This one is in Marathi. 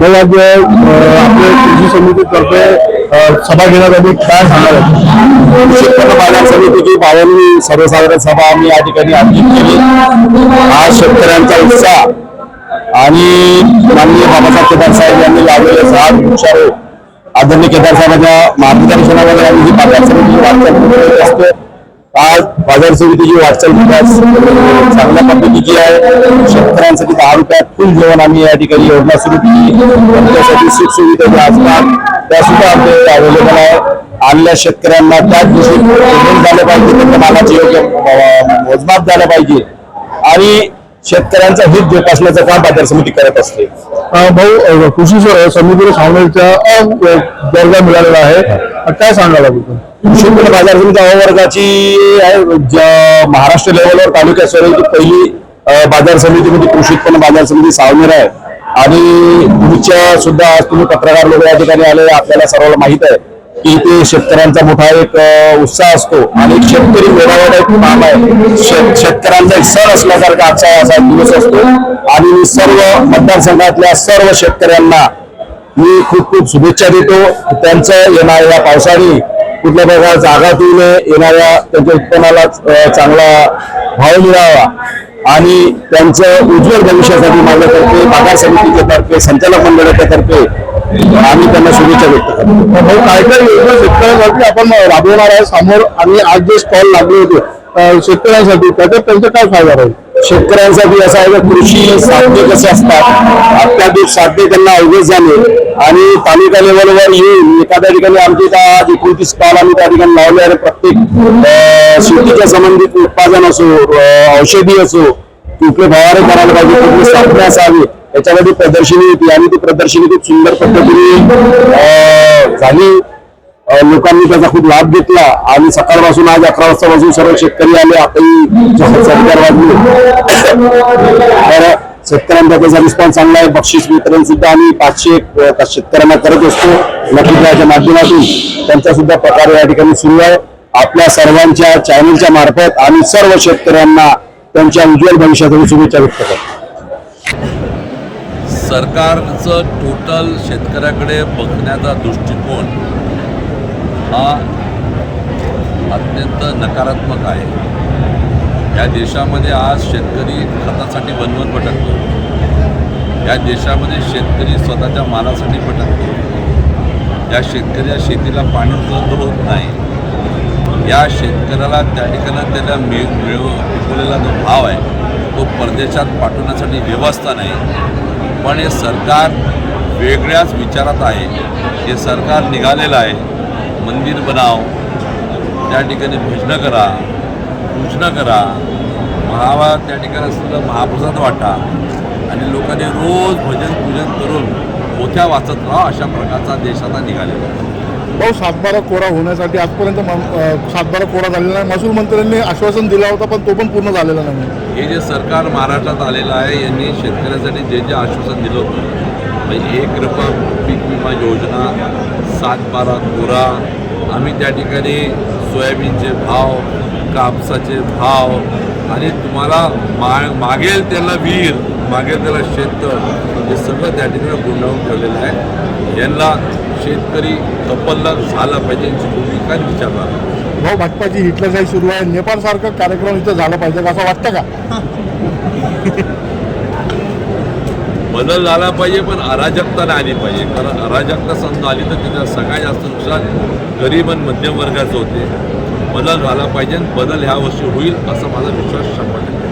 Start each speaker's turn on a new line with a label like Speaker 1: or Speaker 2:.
Speaker 1: मग आज आपले कृषी समितीतर्फे सभा घेण्यात आली काय सांगाल?
Speaker 2: शेतकरी बाजार समितीची बावन्न सर्वसाधारण सभा आम्ही या ठिकाणी आयोजित केली. आज शेतकऱ्यांचा उत्साह आणि माननीय बाबासाहेब केदार साहेब यांनी लावलेले झाड वृक्षारोप. आदरणीय केदार साहेबांच्या मार्गदर्शनामध्ये आम्ही ही बाजार समिती वाटचाल असतो. आज बाजार समितीची वाटचाल चांगल्या पद्धतीची आहे. शेतकऱ्यांसाठी दहा रुपयात फुल जेवण आम्ही या ठिकाणी योजना सुरू केली. त्यासाठी सुख सुविधा ज्या असतात त्या सुद्धा आमच्या अवेलेबल आहे. आणल्या शेतकऱ्यांना त्याच दिवशी पेमेंट झालं पाहिजे त्यांच्या मालाचे योग्य मोजमाप झालं पाहिजे. आणि शेतकऱ्यांचं हित जोपासण्याचं काम बाजार समिती करत असते.
Speaker 1: भाऊ कृषी स- समितीला सावनेरचा दर्जा मिळालेला आहे. काय सांगायला आपण?
Speaker 2: कृषी उत्पन्न बाजार समिती अवर्गाची आहे. महाराष्ट्र लेवलवर तालुक्या स्तरावरची पहिली बाजार समिती म्हणजे कृषी उत्पन्न बाजार समिती सावनेर आहे. आणि पुढच्या सुद्धा आज तुम्ही पत्रकार लोक या ठिकाणी आले आपल्याला सर्वांना माहीत आहे की इथे शेतकऱ्यांचा मोठा एक उत्साह असतो. आणि एक शेतकरी मेळावा एक काम आहे. शेत- शेतकऱ्यांचा एक सण असल्यासारखा आजचा असा दिवस असतो. आणि सर्व मतदारसंघातल्या सर्व शेतकऱ्यांना मी खूप खूप शुभेच्छा देतो. त्यांचं येणाऱ्या पावसाने कुठल्या प्रकार जागातून येणाऱ्या त्यांच्या उत्पन्नाला चांगला भाव मिळावा आणि त्यांचं उज्ज्वल भविष्यासाठी माझ्यातर्फे बाजार समितीच्या तर्फे संचालक मंडळाच्या तर्फे आम्ही त्यांना शुभेच्छा व्यक्त करतो.
Speaker 1: काय काय योजना शेतकऱ्यांसाठी आपण राबवणार आहे. समोर आणि आज जे स्टॉल लागले होते शेतकऱ्यांसाठी त्याच्यात त्यांचा काय फायदा राहील?
Speaker 2: शेतकऱ्यांसाठी असं आहे कृषी साधने कसे असतात अत्याधिक साधने त्यांना अवघड झाले आणि तालुका लेवलवर येऊन एखाद्या ठिकाणी आमचे इथं आज एकोणतीस स्टॉल आम्ही त्या ठिकाणी लावले आणि प्रत्येक शेतीच्या संबंधित उत्पादन असो औषधी असो कुठले फवारे करायला पाहिजे कुठली साधने असावी याच्यामध्ये प्रदर्शनी होती. आणि ती प्रदर्शनी खूप सुंदर पद्धतीने अं, झाली. लोकांनी त्याचा खूप लाभ घेतला. आणि सकाळपासून आज अकरा वाजतापासून सर्व शेतकरी आले आताही सरकार वाजले तर शेतकऱ्यांचा त्याचा रिस्पॉन्स चांगला आहे. बक्षीस वितरण सुद्धा आम्ही पाचशे शेतकऱ्यांना करत असतो. लखीच्या माध्यमातून त्यांचा सुद्धा प्रकार या ठिकाणी सुरू आहे. आपल्या सर्वांच्या चॅनलच्या मार्फत आम्ही सर्व शेतकऱ्यांना त्यांच्या उज्ज्वल भविष्यासाठी शुभेच्छा व्यक्त करतो.
Speaker 3: सरकारचं टोटल शेतकऱ्याकडे बघण्याचा दृष्टिकोन हा अत्यंत नकारात्मक आहे. या देशामध्ये आज शेतकरी खतासाठी बनवत भटकतो. या देशामध्ये शेतकरी स्वतःच्या मालासाठी भटकतो. या शेतकऱ्या शेतीला पाणी उपलब्ध होत नाही. या शेतकऱ्याला त्या ठिकाणी त्याला मिळ मिळव पिकवलेला जो भाव आहे तो परदेशात पाठवण्यासाठी व्यवस्था नाही. पण हे सरकार वेगळ्याच विचारात आहे. हे सरकार निघालेलं आहे. मंदिर बनाव त्या ठिकाणी भजनं करा पूजनं करा महावा त्या ठिकाणी सुद्धा महाप्रसाद वाटा. आणि लोकांनी रोज भजन पूजन करून मोठ्या वाचत राहा अशा प्रकारचा देश आता निघालेला
Speaker 1: भाऊ सातबारा कोरा होण्यासाठी आजपर्यंत सातबारा कोरा झालेला नाही. महसूल मंत्र्यांनी आश्वासन दिला होता पण तो पण पूर्ण झालेला नाही.
Speaker 3: हे जे सरकार महाराष्ट्रात आलेलं आहे यांनी शेतकऱ्यांसाठी जे जे आश्वासन दिलं होतं म्हणजे एक रुपया पीक विमा योजना सात बारा कोरा आम्ही त्या ठिकाणी सोयाबीनचे भाव कापसाचे भाव आणि तुम्हाला मा मागेल त्याला विहीर मागेल त्याला शेततळ हे सगळं त्या ठिकाणी गुंडाळून ठेवलेलं आहे. यांना शेतकरी तब्बलदार झाला पाहिजे यांची भूमिका विचारणार
Speaker 1: भाऊ भाजपाची हिटलरशाही सुरू आहे. नेपाळ सारखा कार्यक्रम इथं झाला पाहिजे असं वाटतं का?
Speaker 3: बदल झाला पाहिजे पण अराजकता नाही आली पाहिजे. कारण अराजकता समजा आली तर तिथं सगळ्यात जास्त नुकसान गरीब आणि मध्यम वर्गाचं होते. बदल झाला पाहिजे आणि बदल ह्या वर्षी होईल असा माझा विश्वास शंभर टक्के